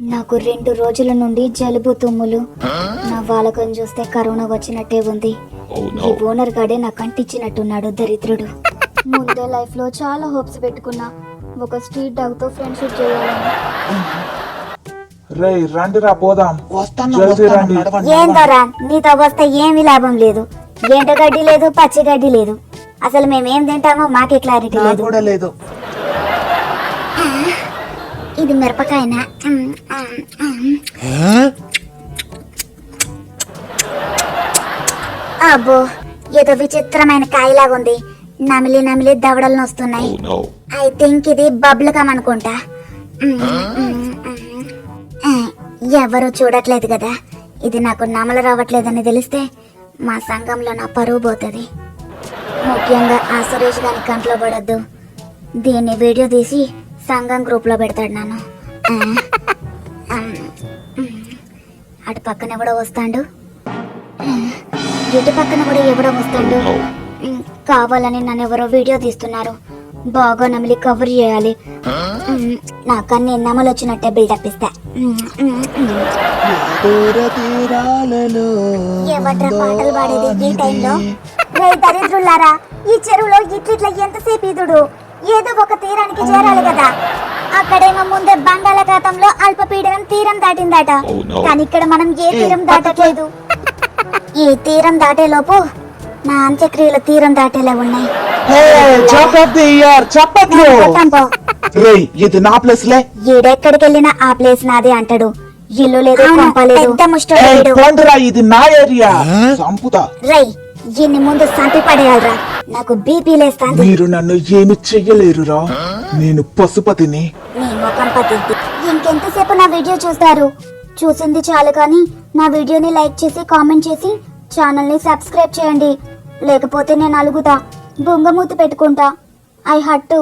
నాకు రెండు రోజుల నుండి జలుబు తుమ్ములు. నా వాలకం చూస్తే కరోనా వచ్చినట్టే ఉంది. Oh ఈ. ఓనర్ గాడే నాకు అంటించినట్టున్నాడు దరిద్రుడు. ముందే లైఫ్లో చాలా హోప్స్ పెట్టుకున్నా. ఒక స్ట్రీట్ డాగ్తో ఫ్రెండ్షిప్ చేయాలని. రే రండిరా పోదాం జల్దీ రండి. నీతో వస్తే ఏమీ లాభం లేదు. ఎండ గడ్డి లేదు పచ్చి గడ్డి లేదు. అసలు మేమేం తింటామో మాకే క్లారిటీ లేదు. కూడా లేదు. ఇది మిరపకాయనా. అబ్బో ఏదో విచిత్రమైన కాయలాగా ఉంది నమిలి నమిలి దవడలు నొస్తున్నాయి. Oh. ఐ థింక్ ఇది బబుల్ కమ్ అనుకుంటా ఎవరు చూడట్లేదు కదా. ఇది నాకు నమలు రావట్లేదని తెలిస్తే మా సంఘంలో నా పరువు పోతుంది. ముఖ్యంగా ఆ సురేష్ గారి కంట్లో పడద్దు. దీన్ని వీడియో తీసి సంఘం గ్రూప్లో పెడతాడు నన్ను. అటు పక్కన ఎవడో వస్తాడు. ఇటు పక్కన కూడా ఎవడో వస్తాడు. కావాలని నన్ను ఎవరో వీడియో తీస్తున్నారు. బాగా నమిలి కవర్ చేయాలి. మ్, నాకన్నీ నమలు వచ్చినట్టే బిల్డప్ ఇస్తా. తీరాలలో ఎవట్రా పాటలు పాడేది ఈ టైంలో దరిద్రులారా ఈ చెరువులో ఇట్లిట్లా ఎంతసేపు ఇదుడు ఏదో ఒక తీరానికి చేరాలి కదా. అక్కడేమో ముందే బంగాళాఖాతంలో అల్పపీడనం తీరం దాటిందట. కానీ ఇక్కడ మనం ఏ తీరం దాటట్లేదు. ఈ తీరం దాటేలోపు నా అంత్యక్రియలు తీరం దాటేలా ఉన్నాయి. ఇది నా ప్లేస్ లే. ఈడెక్కడికి వెళ్ళినా ఆ ప్లేస్ నాదే అంటాడు. ఇల్లు లేదు కొంప లేదు. పెద్ద ముష్టోడు ఇది నా ఏరియా చంపుతా. రై ఈయన్ని ముందు సంపి పడేయాలరా. నాకు బీపీ లేస్తాంది. మీరు నన్ను ఏమి చెయ్యలేరురా. నేను పశుపతిని. నీ ముఖం పతిద్ది ఇంకెంతసేపు నా వీడియో చూస్తారు? చూసింది చాలు కానీ నా వీడియోని లైక్ చేసి కామెంట్ చేసి ఛానల్ని సబ్స్క్రైబ్ చేయండి. లేకపోతే నేను అలుగుతా. బొంగమూతి పెట్టుకుంటా. ఐ హట్టు